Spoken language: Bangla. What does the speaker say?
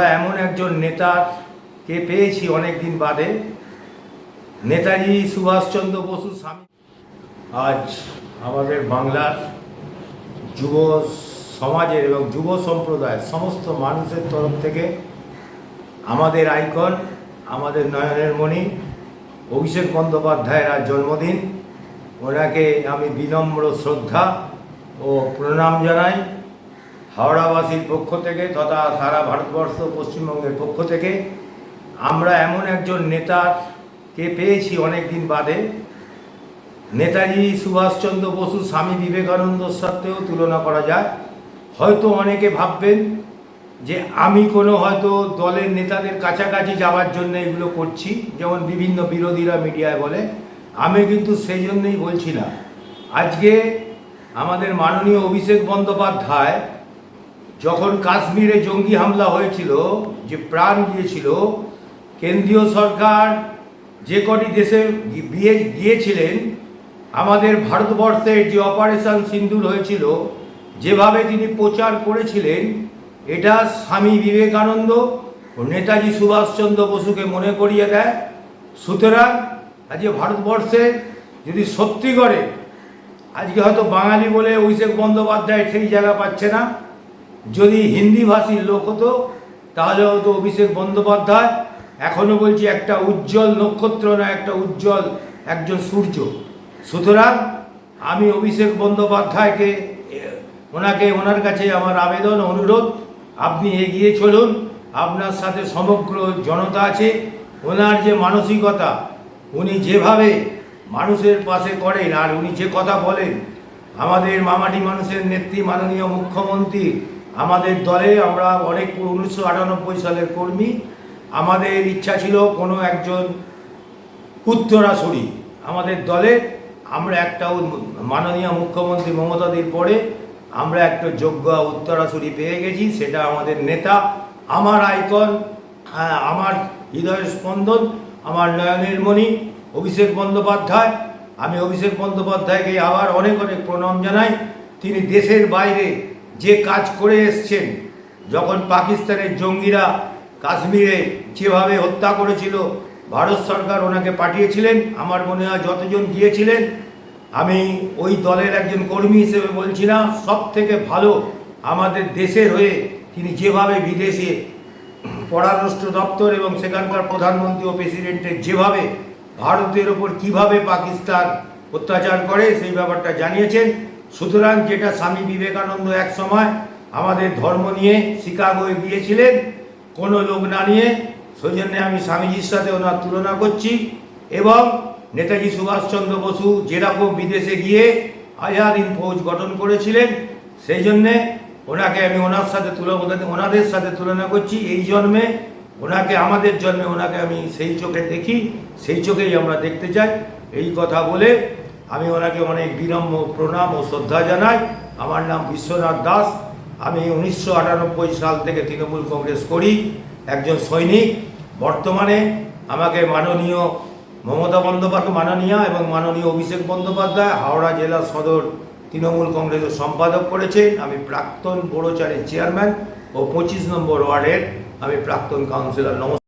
আমরা এমন একজন নেতাকে পেয়েছি অনেক দিন বাদে। নেতাজি সুভাষচন্দ্র বসু স্বামী। আজ আমাদের বাংলার যুব সমাজের এবং যুব সম্প্রদায়ের সমস্ত মানুষের তরফ থেকে আমাদের আইকন, আমাদের নয়নের মণি, অভিষেক বন্দ্যোপাধ্যায়ের আজ জন্মদিন। ওনাকে আমি বিনম্র শ্রদ্ধা ও প্রণাম জানাই। হাওড়াবাসীর পক্ষ থেকে তথা সারা ভারতবর্ষ, পশ্চিমবঙ্গের পক্ষ থেকে আমরা এমন একজন নেতাকে পেয়েছি অনেক দিন বাদে। নেতাজি সুভাষচন্দ্র বসু, স্বামী বিবেকানন্দর সাথেও তুলনা করা যায়। হয়তো অনেকে ভাববেন যে আমি কোনো হয়তো দলের নেতাদের কাছাকাছি যাওয়ার জন্য এগুলো করছি, যেমন বিভিন্ন বিরোধীরা মিডিয়ায় বলে। আমি কিন্তু সেই জন্যই বলছি না। আজকে আমাদের মাননীয় অভিষেক বন্দ্যোপাধ্যায় যখন কাশ্মীরে জঙ্গি হামলা হয়েছিল, যে প্রাণ গিয়েছিল, কেন্দ্রীয় সরকার যে কটি দেশে গিয়ে গিয়েছিলেন, আমাদের ভারতবর্ষের যে অপারেশন সিন্দুর হয়েছিল, যেভাবে তিনি প্রচার করেছিলেন, এটা স্বামী বিবেকানন্দ ও নেতাজি সুভাষচন্দ্র বসুকে মনে করিয়ে দেয়। সুতরাং আজকে ভারতবর্ষে যদি সত্যি করে, আজকে হয়তো বাঙালি বলে অভিষেক বন্দ্যোপাধ্যায় সেই জায়গা পাচ্ছে না। যদি হিন্দি ভাষীর লোক হতো, তাহলে হয়তো অভিষেক বন্দ্যোপাধ্যায়। এখনও বলছি একটা উজ্জ্বল নক্ষত্র না একটা উজ্জ্বল একজন সূর্য। সুতরাং আমি অভিষেক বন্দ্যোপাধ্যায়কে, ওনাকে, ওনার কাছে আমার আবেদন, অনুরোধ, আপনি এগিয়ে চলুন। আপনার সাথে সমগ্র জনতা আছে। ওনার যে মানসিকতা, উনি যেভাবে মানুষের পাশে করেন, আর উনি যে কথা বলেন, আমাদের মামাটি মানুষের নেত্রী, মাননীয় মুখ্যমন্ত্রী আমাদের দলে আমরা অনেক উনিশশো আটানব্বই সালের কর্মী। আমাদের ইচ্ছা ছিল কোনো একজন উত্তরাসুরি। আমাদের দলে আমরা একটা মাননীয় মুখ্যমন্ত্রী মমতাদির পরে আমরা একটা যোগ্য উত্তরাসুরি পেয়ে গেছি, সেটা আমাদের নেতা, আমার আইকন আমার হৃদয়ের স্পন্দন, আমার নয়নের মণি, অভিষেক বন্দ্যোপাধ্যায়। আমি অভিষেক বন্দ্যোপাধ্যায়কে আবার অনেক অনেক প্রণাম জানাই। তিনি দেশের বাইরে যে কাজ করে এসছেন, যখন পাকিস্তানের জঙ্গিরা কাশ্মীরে যেভাবে হত্যা করেছিল, ভারত সরকার ওনাকে পাঠিয়েছিলেন, আমার মনে হয় যতজন গিয়েছিলেন, আমি ওই দলের একজন কর্মী হিসেবে বলছি না সব থেকে ভালো আমাদের দেশের হয়ে তিনি যেভাবে বিদেশে পররাষ্ট্র দপ্তর এবং সেখানকার প্রধানমন্ত্রী ও প্রেসিডেন্টের যেভাবে ভারতের ওপর কীভাবে পাকিস্তান অত্যাচার করে, সেই ব্যাপারটা জানিয়েছেন। সুতরাং যেটা স্বামী বিবেকানন্দ এক সময় আমাদের ধর্ম নিয়ে শিকাগোয় গিয়েছিলেন, কোনো লোক না নিয়ে সেই জন্যে আমি স্বামীজির সাথে ওনার তুলনা করছি এবং নেতাজি সুভাষচন্দ্র বসু যেরকম বিদেশে গিয়ে আজাদিন ফৌজ গঠন করেছিলেন সেই জন্যে ওনাকে আমি ওনার সাথে তুলনা ওনাদের সাথে তুলনা করছি। এই জন্মে ওনাকে, আমাদের জন্মে ওনাকে আমি সেই চোখে দেখি, সেই চোখেই আমরা দেখতে চাই। এই কথা বলে আমি ওনাকে অনেক বিনম্র প্রণাম ও শ্রদ্ধা জানাই। আমার নাম বিশ্বনাথ দাস। আমি উনিশশো আটানব্বই সাল থেকে তৃণমূল কংগ্রেস করি, একজন সৈনিক। বর্তমানে আমাকে মাননীয় মমতা বন্দ্যোপাধ্যায়, মাননীয়া এবং মাননীয় অভিষেক বন্দ্যোপাধ্যায় হাওড়া জেলা সদর তৃণমূল কংগ্রেসের সম্পাদক করেছেন। আমি প্রাক্তন বড়োচারের চেয়ারম্যান ও পঁচিশ নম্বর ওয়ার্ডের আমি প্রাক্তন কাউন্সিলর। নমস্কার।